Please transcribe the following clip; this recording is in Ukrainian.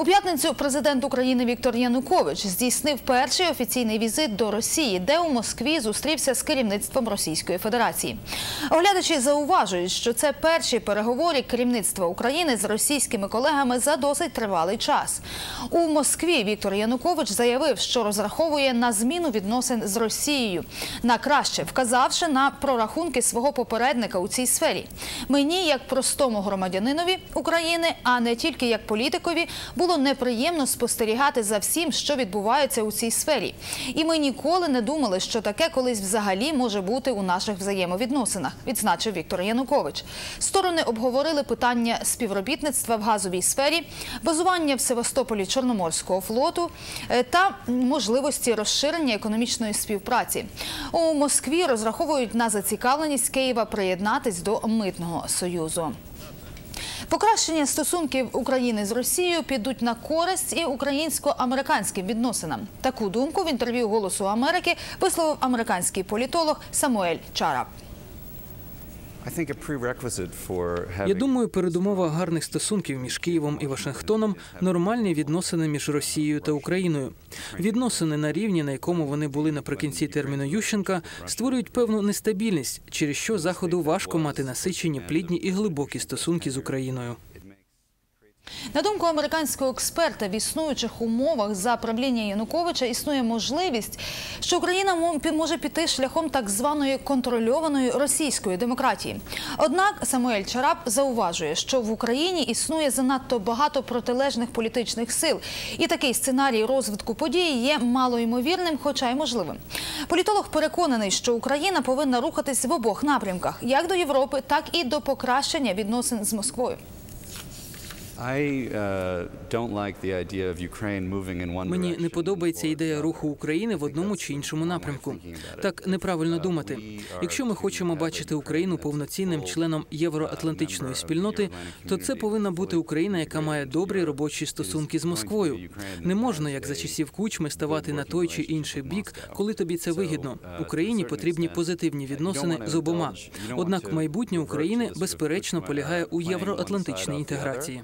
У п'ятницю президент України Віктор Янукович здійснив перший офіційний візит до Росії, де у Москві зустрівся з керівництвом Російської Федерації. Оглядачі зауважують, що це перші переговори керівництва України з російськими колегами за досить тривалий час. У Москві Віктор Янукович заявив, що розраховує на зміну відносин з Росією на краще, вказавши на прорахунки свого попередника у цій сфері. Мені, як простому громадянинові України, а не тільки як політикові, було неприємно спостерігати за всім, що відбувається у цій сфері. І ми ніколи не думали, що таке колись взагалі може бути у наших взаємовідносинах, відзначив Віктор Янукович. Сторони обговорили питання співробітництва в газовій сфері, базування в Севастополі Чорноморського флоту е, та можливості розширення економічної співпраці. У Москві розраховують на зацікавленість Києва приєднатись до митного союзу. Покращення стосунків України з Росією підуть на користь і українсько-американським відносинам. Таку думку в інтерв'ю Голосу Америки висловив американський політолог Самуель Чарап. Я думаю, передумова гарних стосунків між Києвом і Вашингтоном нормальні відносини між Росією та Україною. Відносини на рівні, на якому вони були наприкінці терміну Ющенка, створюють певну нестабільність, через що заходу важко мати насичені, плідні і глибокі стосунки з Україною. На думку американського експерта, в існуючих умовах за правління Януковича існує можливість, що Україна може піти шляхом так званої контрольованої російської демократії. Однак Самуель Чарап зауважує, що в Україні існує занадто багато протилежних політичних сил, і такий сценарій розвитку подій є малоймовірним, хоча й можливим. Політолог переконаний, що Україна повинна рухатись в обох напрямках, як до Європи, так і до покращення відносин з Москвою. Мені не подобається ідея руху України в одному чи іншому напрямку. Так неправильно думати. Якщо ми хочемо бачити Україну повноцінним членом євроатлантичної спільноти, то це повинна бути Україна, яка має добрі робочі стосунки з Москвою. Не можна, як за часів кучми, ставати на той чи інший бік, коли тобі це вигідно. Україні потрібні позитивні відносини з обома. Однак майбутнє України безперечно полягає у євроатлантичній інтеграції.